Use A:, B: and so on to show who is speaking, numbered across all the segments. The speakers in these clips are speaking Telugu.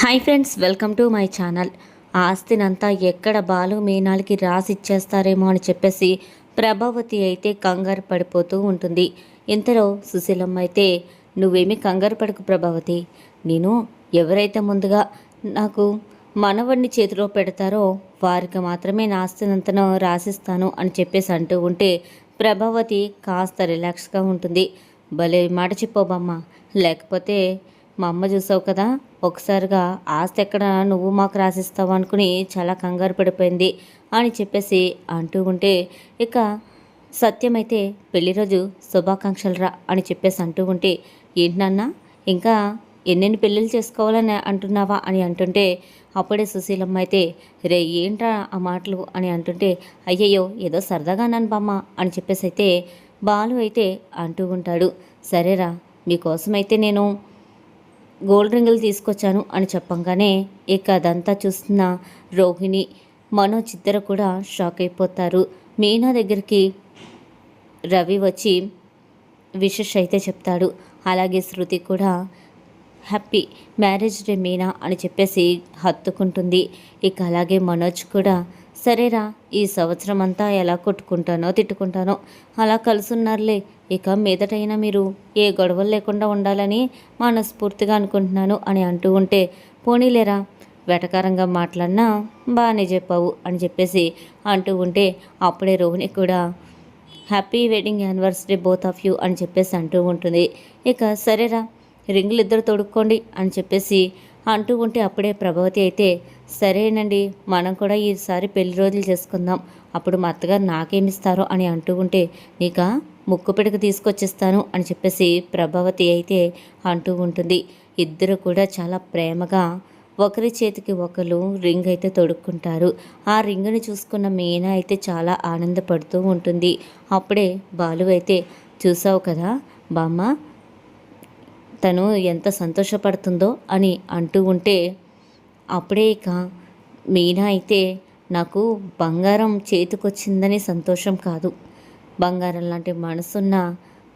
A: Hi friends welcome to my channel. ఆస్తినంతా ఎక్కడ బాలు మీనాలకి రాసి ఇచ్చేస్తారేమో అని చెప్పేసి ప్రభావతి అయితే కంగారు పడిపోతూ ఉంటుంది. ఇంతలో సుశీలమ్మ అయితే నువ్వేమీ కంగారు పడకు ప్రభావతి. నేను ఎవరైతే ముందుగా నాకు మనవడిని చేతిలో పెడతారో వారికి మాత్రమే నా ఆస్తినంతను రాసిస్తాను అని చెప్పేసి అంటూ ఉంటే ప్రభావతి కాస్త రిలాక్స్గా ఉంటుంది. భలే మాట చెప్పోబమ్మ లేకపోతే మా అమ్మ చూసావు కదా? ఒకసారిగా ఆస్తి ఎక్కడ నువ్వు మాకు రాసిస్తావు అనుకుని చాలా కంగారు పడిపోయింది అని చెప్పేసి అంటూ ఉంటే ఇక సత్యమైతే పెళ్ళి రోజు శుభాకాంక్షలు రా అని చెప్పేసి అంటూ ఉంటే ఏంటి నాన్న? ఇంకా ఎన్నెన్ని పెళ్ళిళ్ళు చేసుకోవాలని అంటున్నావా అని అంటుంటే అప్పుడే సుశీలమ్మ అయితే రే ఏంట్రా ఆ మాటలు అని అంటుంటే అయ్యయ్యో ఏదో సరదాగా అన్నాను బామ్మ అని చెప్పేసి అయితే బాలు అయితే అంటూ ఉంటాడు. సరేరా మీకోసమైతే నేను గోల్డ్ రింగులు తీసుకొచ్చాను అని చెప్పంగానే ఇక అదంతా చూస్తున్న రోహిణి మనోజ్ ఇద్దరు కూడా షాక్ అయిపోతారు. మీనా దగ్గరికి రవి వచ్చి విశేష్ అయితే చెప్తాడు. అలాగే శృతి కూడా హ్యాపీ మ్యారేజ్ డే మీనా అని చెప్పేసి హత్తుకుంటుంది. ఇక అలాగే మనోజ్ కూడా సరేరా ఈ సంవత్సరం అంతా ఎలా కొట్టుకుంటానో తిట్టుకుంటానో అలా కలుసున్నారులే. ఇక మీదటైనా మీరు ఏ గొడవలు లేకుండా ఉండాలని మనస్ఫూర్తిగా అనుకుంటున్నాను అని అంటూ ఉంటే పోనీలేరా వెటకారంగా మాట్లాడినా బాగానే చెప్పావు అని చెప్పేసి అంటూ ఉంటే అప్పుడే రోహిణి కూడా happy wedding anniversary both of you అని చెప్పేసి అంటూ ఉంటుంది. ఇక సరేరా రింగులు ఇద్దరు తొడుక్కోండి అని చెప్పేసి అంటూ ఉంటే అప్పుడే ప్రభావతి అయితే సరేనండి మనం కూడా ఈసారి పెళ్ళి రోజులు చేసుకుందాం. అప్పుడు మా అత్తగారు నాకేమిస్తారో అని అంటూ ఉంటే నీక? ముక్కు పిడక తీసుకొచ్చిస్తాను అని చెప్పేసి ప్రభావతి అయితే అంటూ ఉంటుంది ఇద్దరు కూడా చాలా ప్రేమగా ఒకరి చేతికి ఒకరు రింగ్ అయితే తొడుక్కుంటారు. ఆ రింగ్ని చూసుకున్న మీనా అయితే చాలా ఆనందపడుతూ ఉంటుంది. అప్పుడే బాలు అయితే చూసావు కదా బామ్మ తను ఎంత సంతోషపడుతుందో అని అంటూ ఉంటే అప్పుడే ఇక మీనా అయితే నాకు బంగారం చేతికొచ్చిందని సంతోషం కాదు. బంగారం లాంటి మనసున్న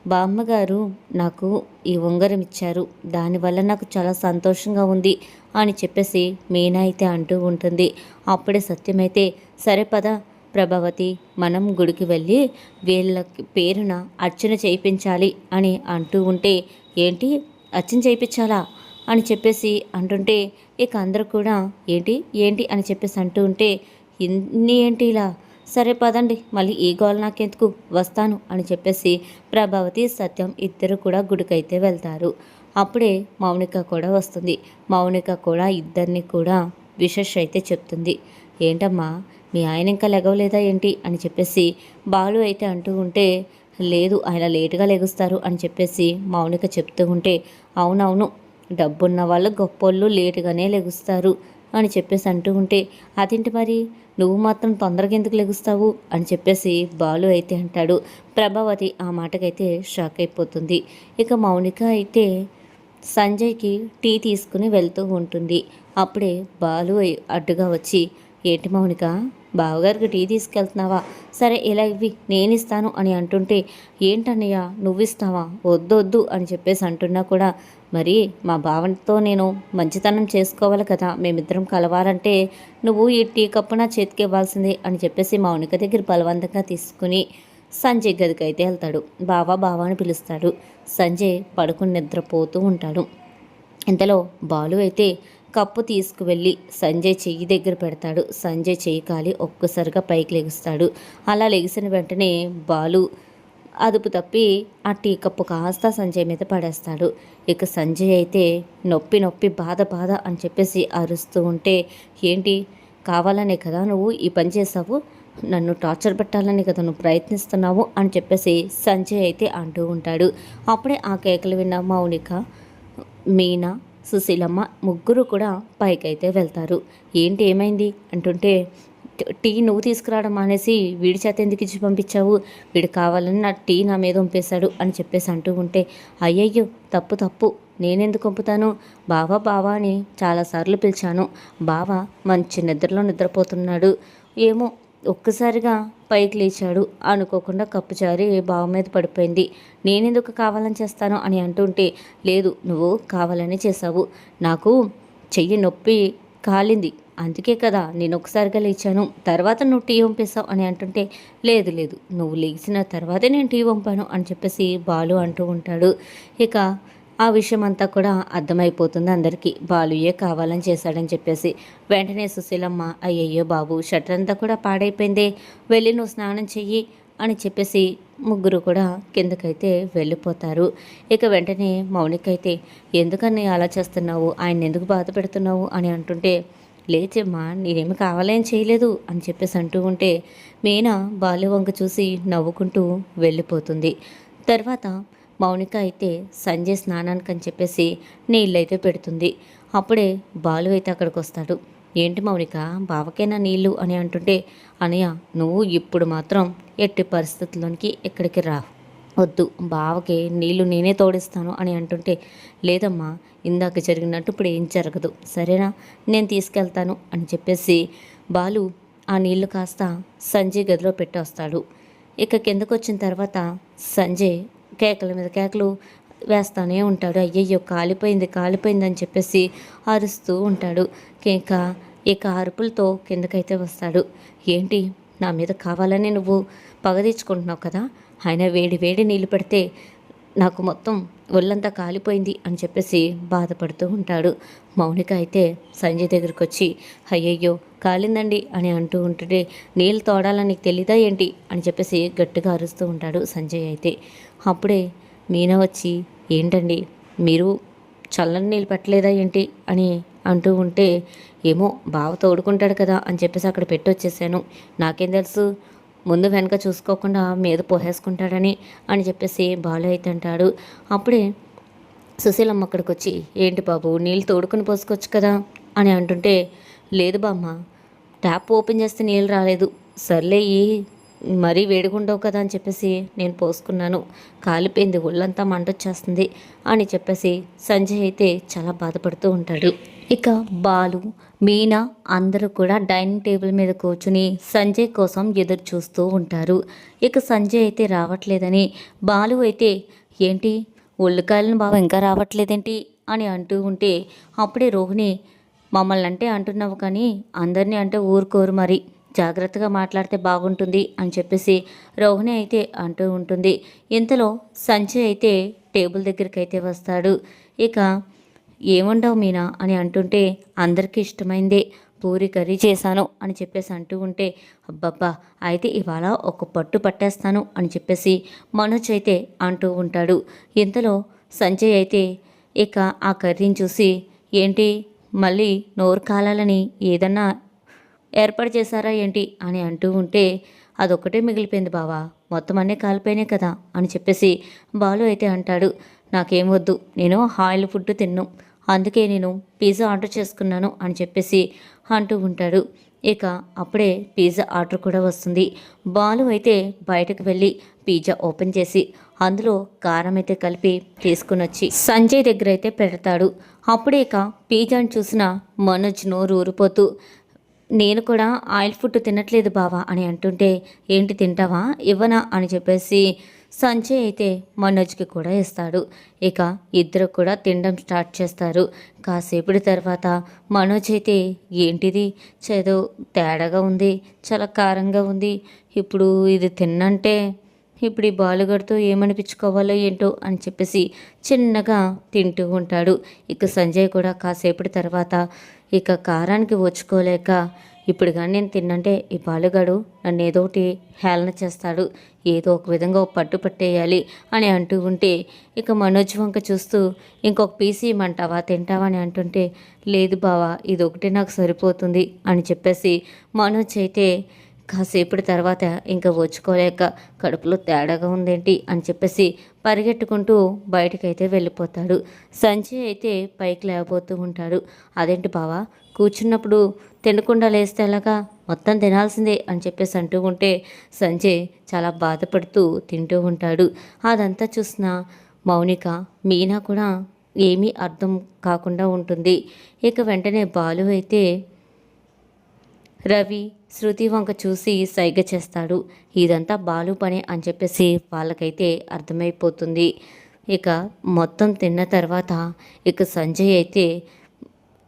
A: బామ్మగారు నాకు ఈ ఉంగరం ఇచ్చారు. దానివల్ల నాకు చాలా సంతోషంగా ఉంది అని చెప్పేసి మీనా అయితే అంటూ ఉంటుంది. అప్పుడే సత్యమైతే సరే పద ప్రభావతి మనం గుడికి వెళ్ళి వీళ్ళ పేరున అర్చన చేయించాలి అని అంటూ ఉంటే ఏంటి? అర్చన చేయించాలా? అని చెప్పేసి అంటుంటే ఇక అందరూ కూడా ఏంటి? ఏంటి? అని చెప్పేసి అంటూ ఉంటే ఇన్ని ఏంటి ఇలా? సరే పదండి మళ్ళీ ఈ గోల్ నాకెందుకు? వస్తాను అని చెప్పేసి ప్రభావతి సత్యం ఇద్దరు కూడా గుడికైతే వెళ్తారు. అప్పుడే మౌనిక కూడా వస్తుంది. మౌనిక కూడా ఇద్దరిని కూడా విశేష అయితే చెప్తుంది. ఏంటమ్మా మీ ఆయన ఇంకా లెగవలేదా ఏంటి? అని చెప్పేసి బాలు అయితే అంటూ ఉంటే లేదు ఆయన లేటుగా లెగుస్తారు అని చెప్పేసి మౌనిక చెప్తూ ఉంటే అవునవును డబ్బున్న వాళ్ళు గొప్పోళ్ళు లేటుగానే లెగుస్తారు అని చెప్పేసి అంటూ ఉంటే అదేంటి మరి? నువ్వు మాత్రం తొందరగా ఎందుకు లెగుస్తావు? అని చెప్పేసి బాలు అయితే అంటాడు. ప్రభావతి ఆ మాటకైతే షాక్ అయిపోతుంది. ఇక మౌనిక అయితే సంజయ్కి టీ తీసుకుని వెళ్తూ ఉంటుంది. అప్పుడే బాలు అడ్డుగా వచ్చి ఏంటి మౌనిక? బావగారికి టీ తీసుకెళ్తున్నావా? సరే ఇలా ఇవి నేను ఇస్తాను అని అంటుంటే ఏంటన్నయ్య నువ్వు ఇస్తావా వద్దు వద్దు అని చెప్పేసి అంటున్నా కూడా మరి మా భావనతో నేను మంచితనం చేసుకోవాలి కదా మేమిద్దరం కలవాలంటే నువ్వు ఈ టీ కప్పు నా చేతికి ఇవ్వాల్సిందే అని చెప్పేసి మౌనిక దగ్గర బలవంతంగా తీసుకుని సంజయ్ గదికి అయితే వెళ్తాడు. బావా బావా అని పిలుస్తాడు. సంజయ్ పడుకుని నిద్రపోతూ ఉంటాడు. ఇంతలో బాలు అయితే కప్పు తీసుకువెళ్ళి సంజయ్ చెయ్యి దగ్గర పెడతాడు. సంజయ్ చెయ్యి కాలి ఒక్కసారిగా పైకి లెగుస్తాడు. అలా లెగిసిన వెంటనే బాలు అదుపు తప్పి ఆ టీ కప్పు కాస్త సంజయ్ మీద పడేస్తాడు. ఇక సంజయ్ అయితే నొప్పి నొప్పి బాధ బాధ అని చెప్పేసి అరుస్తూ ఉంటే ఏంటి? కావాలనే కదా నువ్వు? ఈ పని చేసావు నన్ను టార్చర్ పెట్టాలని కదా నువ్వు ప్రయత్నిస్తున్నావు? అని చెప్పేసి సంజయ్ అయితే అంటూ ఉంటాడు. అప్పుడే ఆ కేకలు విన్న మౌనిక మీనా సుశీలమ్మ ముగ్గురు కూడా పైకైతే వెళ్తారు. ఏంటి ఏమైంది? అంటుంటే టీ నువ్వు తీసుకురావడం అనేసి వీడి చేత ఎందుకు ఇచ్చి పంపించావు? వీడు కావాలని నా టీ నా మీద పంపేశాడు అని చెప్పేసి అంటూ ఉంటే అయ్యయ్యో తప్పు తప్పు. నేనెందుకు పంపుతాను? బావా బావా అని చాలాసార్లు పిలిచాను. బావ మంచి నిద్రలో నిద్రపోతున్నాడు. ఏమో ఒక్కసారిగా పైకి లేచాడు. అనుకోకుండా కప్పు జారి బావ మీద పడిపోయింది. నేనెందుకు కావాలని చేస్తాను అని అంటుంటే లేదు నువ్వు కావాలని చేసావు నాకు చెయ్యి నొప్పి కాలింది. అందుకే కదా నేను ఒకసారిగా లేచాను. తర్వాత నువ్వు టీ పంపిస్తావు అని అంటుంటే లేదు లేదు నువ్వు లేచిన తర్వాతే నేను టీ పంపాను అని చెప్పేసి బాలు అంటూ ఉంటాడు. ఇక ఆ విషయం అంతా కూడా అర్థమైపోతుంది. అందరికీ బాలుయే కావాలని చేశాడని చెప్పేసి వెంటనే సుశీలమ్మ అయ్యయ్యో బాబు షట్టర్ అంతా కూడా పాడైపోయిందే వెళ్ళి నువ్వు స్నానం చెయ్యి అని చెప్పేసి ముగ్గురు కూడా కిందకైతే వెళ్ళిపోతారు. ఇక వెంటనే మౌనికైతే ఎందుకని అలా చేస్తున్నావు? ఆయన ఎందుకు బాధ పెడుతున్నావు? అని అంటుంటే లేచమ్మా నేనేమి కావాలేం చేయలేదు అని చెప్పేసి అంటూ ఉంటే మీనా బాలు వంక చూసి నవ్వుకుంటూ వెళ్ళిపోతుంది. తర్వాత మౌనిక అయితే సంజయ్ స్నానానికి అని చెప్పేసి నీళ్ళైతే పెడుతుంది. అప్పుడే బాలు అయితే అక్కడికి వస్తాడు ఏంటి మౌనిక బావకైనా నీళ్ళు? అని అంటుంటే అనయ్య నువ్వు ఇప్పుడు మాత్రం ఎట్టి పరిస్థితుల్లోనికి ఇక్కడికి రా. వద్దు బావకి నీళ్ళు నేనే తోడిస్తాను అని అంటుంటే లేదమ్మా ఇందాక జరిగినట్టు ఇప్పుడు ఏం జరగదు. సరేనా నేను తీసుకెళ్తాను అని చెప్పేసి బాలు ఆ నీళ్ళు కాస్త సంజయ్ గదిలో పెట్టి వస్తాడు ఇక కిందకు వచ్చిన తర్వాత సంజయ్ కేకల మీద కేకలు వేస్తూనే ఉంటాడు. అయ్యయ్యో కాలిపోయింది కాలిపోయింది అని చెప్పేసి అరుస్తూ ఉంటాడు. ఇంకా ఇక అరుపులతో కిందకైతే వస్తాడు. ఏంటి నా మీద కావాలని నువ్వు పగ తెచ్చుకుంటున్నావు కదా? ఆయన వేడి వేడి నీళ్ళు పెడితే నాకు మొత్తం ఒళ్ళంతా కాలిపోయింది అని చెప్పేసి బాధపడుతూ ఉంటాడు. మౌనిక అయితే సంజయ్ దగ్గరికి వచ్చి అయ్యయ్యో కాలిందండి అని అంటూ ఉంటుంటే నీళ్ళు తోడాలని నీకు తెలీదా ఏంటి? అని చెప్పేసి గట్టిగా అరుస్తూ ఉంటాడు సంజయ్ అయితే. అప్పుడే మీనా వచ్చి ఏంటండి మీరు చల్లని నీళ్ళు పెట్టలేదా ఏంటి? అని అంటూ ఉంటే ఏమో బావ తోడుకుంటాడు కదా అని చెప్పేసి అక్కడ పెట్టి వచ్చేసాను నాకేం తెలుసు ముందు వెనక చూసుకోకుండా మీద పోసేసుకుంటాడని అని చెప్పేసి బాలు అయితే అంటాడు. అప్పుడే సుశీలమ్మ అక్కడికి వచ్చి ఏంటి బాబు నీళ్ళు తోడుకొని పోసుకోవచ్చు కదా? అని అంటుంటే లేదు బామ్మ ట్యాప్ ఓపెన్ చేస్తే నీళ్ళు రాలేదు. సర్లే ఈ మరీ వేడిగుండవు కదా? అని చెప్పేసి నేను పోసుకున్నాను. కాలిపోయింది ఒళ్ళంతా మంటొచ్చేస్తుంది అని చెప్పేసి సంజయ్ అయితే చాలా బాధపడుతూ ఉంటాడు. ఇక బాలు మీనా అందరూ కూడా డైనింగ్ టేబుల్ మీద కూర్చుని సంజయ్ కోసం ఎదురు చూస్తూ ఉంటారు. ఇక సంజయ్ అయితే రావట్లేదని బాలు అయితే ఏంటి? ఒళ్ళుకాయలను బావ ఇంకా రావట్లేదేంటి? అని అంటూ ఉంటే అప్పుడే రోహిణి మమ్మల్ని అంటే అంటున్నావు కానీ అందరినీ అంటే ఊరుకోరు మరి. జాగ్రత్తగా మాట్లాడితే బాగుంటుంది అని చెప్పేసి రోహిణి అయితే అంటూ ఉంటుంది. ఇంతలో సంజయ్ అయితే టేబుల్ దగ్గరికి అయితే వస్తాడు. ఇక ఏముండవు మీనా అని అంటుంటే అందరికీ ఇష్టమైందే పూరి కర్రీ చేశాను అని చెప్పేసి అంటూ ఉంటే అబ్బబ్బా అయితే ఇవాళ ఒక పట్టు పట్టేస్తాను అని చెప్పేసి మనోజ్ అయితే అంటూ ఉంటాడు. ఇంతలో సంజయ్ అయితే ఇక ఆ కర్రీని చూసి ఏంటి మళ్ళీ నోరు కాలాలని ఏదన్నా ఏర్పాటు చేశారా ఏంటి అని అంటూ ఉంటే అదొక్కటే మిగిలిపోయింది బావా మొత్తం అన్నీ కాలిపోయినాయి కదా అని చెప్పేసి బాలు అయితే అంటాడు. నాకేం వద్దు నేను ఆయిల్ ఫుడ్ తిన్ను అందుకే నేను పిజ్జా ఆర్డర్ చేసుకున్నాను అని చెప్పేసి అంటూ ఉంటాడు. ఇక అప్పుడే పిజ్జా ఆర్డర్ కూడా వస్తుంది. బాలు అయితే బయటకు వెళ్ళి పిజ్జా ఓపెన్ చేసి అందులో కారం అయితే కలిపి తీసుకుని వచ్చి సంజయ్ దగ్గర అయితే పెడతాడు. అప్పుడే ఇక పిజ్జాని చూసిన మనోజ్ నోరు ఊరిపోతూ నేను కూడా ఆయిల్ ఫుడ్ తినట్లేదు బావా అని అంటుంటే ఏంటి తింటావా? ఇవ్వనా? అని చెప్పేసి సంజయ్ అయితే మనోజ్కి కూడా ఇస్తాడు. ఇక ఇద్దరు కూడా తినడం స్టార్ట్ చేస్తారు. కాసేపటి తర్వాత మనోజ్ అయితే ఏంటిది? చేదో తేడాగా ఉంది. చాలా కారంగా ఉంది. ఇప్పుడు ఇది తిన్నంటే ఇప్పుడు ఈ బాలుగడితో ఏమనిపించుకోవాలో ఏంటో అని చెప్పేసి చిన్నగా తింటూ ఉంటాడు. ఇక సంజయ్ కూడా కాసేపటి తర్వాత ఇక కారానికి వచ్చుకోలేక ఇప్పుడు కానీ నేను తిన్నంటే ఈ బాలుగాడు నన్ను ఏదో ఒకటి హేళన చేస్తాడు ఏదో ఒక విధంగా పట్టు పట్టేయాలి అని అంటూ ఉంటే ఇక మనోజ్ వంక చూస్తూ ఇంకొక పీసీ ఇమ్మంటావా తింటావా? అని అంటుంటే లేదు బావా ఇది ఒకటి నాకు సరిపోతుంది అని చెప్పేసి మనోజ్ అయితే కాసేపటి తర్వాత ఇంకా వచ్చుకోలేక కడుపులో తేడాగా ఉందేంటి అని చెప్పేసి పరిగెట్టుకుంటూ బయటకైతే వెళ్ళిపోతాడు. సంజయ్ అయితే పైకి లేకపోతూ ఉంటాడు. అదేంటి బావా కూర్చున్నప్పుడు తినకుండా లేస్తే ఎలాగా? మొత్తం తినాల్సిందే అని చెప్పేసి అంటూ ఉంటే సంజయ్ చాలా బాధపడుతూ తింటూ ఉంటాడు. అదంతా చూసిన మౌనిక మీనా కూడా ఏమీ అర్థం కాకుండా ఉంటుంది. ఇక వెంటనే బాలు అయితే రవి శృతి వంక చూసి సైగ చేస్తాడు. ఇదంతా బాలు పని అని చెప్పేసి వాళ్ళకైతే అర్థమైపోతుంది. ఇక మొత్తం తిన్న తర్వాత ఇక సంజయ్ అయితే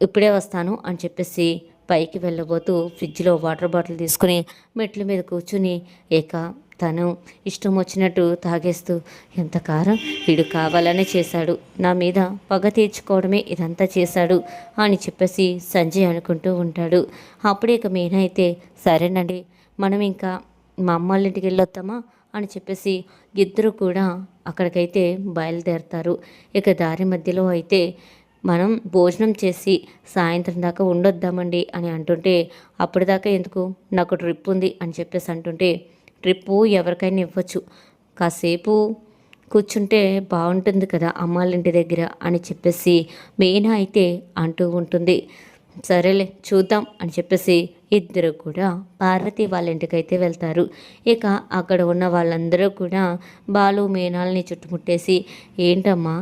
A: ఇప్పుడే వస్తాను అని చెప్పేసి పైకి వెళ్ళబోతూ ఫ్రిడ్జ్లో వాటర్ బాటిల్ తీసుకుని మెట్ల మీద కూర్చుని ఇక తను ఇష్టం వచ్చినట్టు తాగేస్తూ ఎంత కారం? వీడు కావాలనే చేశాడు. నా మీద పగ తీర్చుకోవడమే ఇదంతా చేశాడు అని చెప్పేసి సంజయ్ అనుకుంటూ ఉంటాడు. అప్పుడే ఇక మీనా అయితే సరేనండి మనం ఇంకా మా అమ్మ వాళ్ళ వెళ్ళొద్దామా? అని చెప్పేసి ఇద్దరు కూడా అక్కడికైతే బయలుదేరతారు. ఇక దారి మధ్యలో అయితే మనం భోజనం చేసి సాయంత్రం దాకా ఉండొద్దామండి అని అంటుంటే అప్పటిదాకా ఎందుకు? నాకు ట్రిప్ ఉంది అని చెప్పేసి అంటుంటే ట్రిప్పు ఎవరికైనా ఇవ్వచ్చు. కాసేపు కూర్చుంటే బాగుంటుంది కదా అమ్మాళ్ళ ఇంటి దగ్గర అని చెప్పేసి మీనా అయితే అంటూ ఉంటుంది. సరేలే చూద్దాం అని చెప్పేసి ఇద్దరు కూడా పార్వతి వాళ్ళ ఇంటికైతే వెళ్తారు. ఇక అక్కడ ఉన్న వాళ్ళందరూ కూడా బాలు మీనాల్ని చుట్టుముట్టేసి ఏంటమ్మా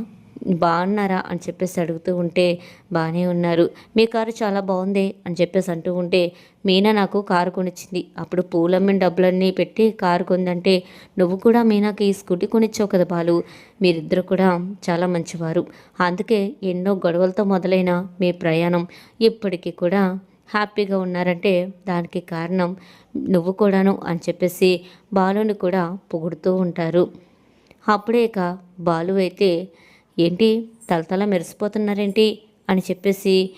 A: బాగున్నారా అని చెప్పేసి అడుగుతూ ఉంటే బాగానే ఉన్నారు. మీ కారు చాలా బాగుంది అని చెప్పేసి అంటూ ఉంటే మీనా నాకు కారు కొనిచ్చింది. అప్పుడు పూలమ్మిన డబ్బులన్నీ పెట్టి కారు కొందంటే నువ్వు కూడా మీనాకి ఈ స్కూటీ కొనిచ్చావు కదా బాలు. మీరిద్దరు కూడా చాలా మంచివారు. అందుకే ఎన్నో గొడవలతో మొదలైన మీ ప్రయాణం ఇప్పటికీ కూడా హ్యాపీగా ఉన్నారంటే దానికి కారణం నువ్వు కూడాను అని చెప్పేసి బాలుని కూడా పొగుడుతూ ఉంటారు. అప్పుడే ఇక బాలు అయితే ఏంటి తలతల మెరిసిపోతున్నారేంటి? అని చెప్పేసి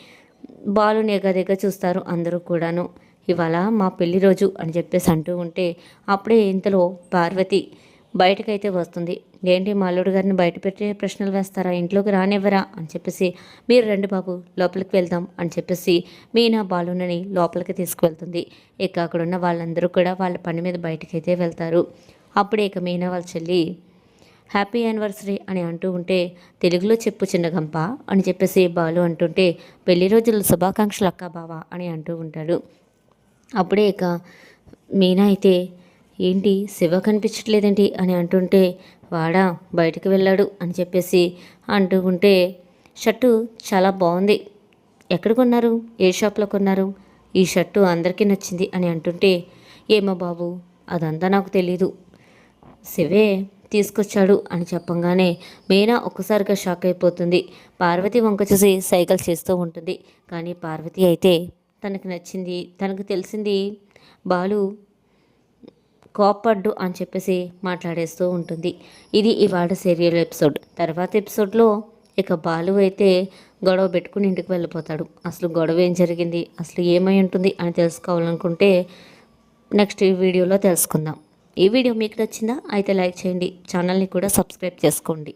A: బాలుని దగ్గర చూస్తారు అందరూ కూడాను. ఇవాళ మా పెళ్ళి రోజు అని చెప్పేసి అంటూ ఉంటే అప్పుడే ఇంతలో పార్వతి బయటకైతే వస్తుంది. ఏంటి మా అల్లుడు గారిని బయట పెట్టే ప్రశ్నలు వేస్తారా? ఇంట్లోకి రానివ్వరా? అని చెప్పేసి మీరు రండి బాబు లోపలికి వెళ్దాం అని చెప్పేసి మీనా బాలునని లోపలికి తీసుకువెళ్తుంది. ఇక అక్కడ ఉన్న వాళ్ళందరూ కూడా వాళ్ళ పని మీద బయటకైతే వెళ్తారు. అప్పుడే ఇక మీనా వాళ్ళ చెల్లి హ్యాపీ యానివర్సరీ అని అంటూ ఉంటే తెలుగులో చెప్పు చిన్నగంప అని చెప్పేసి బాలు అంటుంటే పెళ్ళి రోజుల శుభాకాంక్షలు అక్క బావా అని అంటూ ఉంటాడు. అప్పుడే ఇక మీనా అయితే ఏంటి శివ కనిపించట్లేదేంటి? అని అంటుంటే వాడా బయటికి వెళ్ళాడు అని చెప్పేసి అంటూ ఉంటే షర్టు చాలా బాగుంది. ఎక్కడ కొన్నారు? ఏ షాప్లో కొన్నారు? ఈ షర్టు అందరికీ నచ్చింది అని అంటుంటే ఏమో బాబు అదంతా నాకు తెలీదు. శివే తీసుకొచ్చాడు అని చెప్పంగానే మీనా ఒక్కసారిగా షాక్ అయిపోతుంది. పార్వతి వంక చూసి సైకిల్ చేస్తూ ఉంటుంది. కానీ పార్వతి అయితే తనకు నచ్చింది తనకు తెలిసింది బాలు కోపడ్డు అని చెప్పేసి మాట్లాడేస్తూ ఉంటుంది. ఇది ఇవాళ సీరియల్ ఎపిసోడ్ తర్వాత ఎపిసోడ్లో ఇక బాలు అయితే గొడవ పెట్టుకుని ఇంటికి వెళ్ళిపోతాడు. అసలు గొడవ ఏం జరిగింది? అసలు ఏమై ఉంటుంది అని తెలుసుకోవాలనుకుంటే నెక్స్ట్ వీడియోలో తెలుసుకుందాం. ఈ వీడియో మీకు నచ్చిందా అయితే లైక్ చేయండి. ఛానల్ని కూడా సబ్స్క్రైబ్ చేసుకోండి.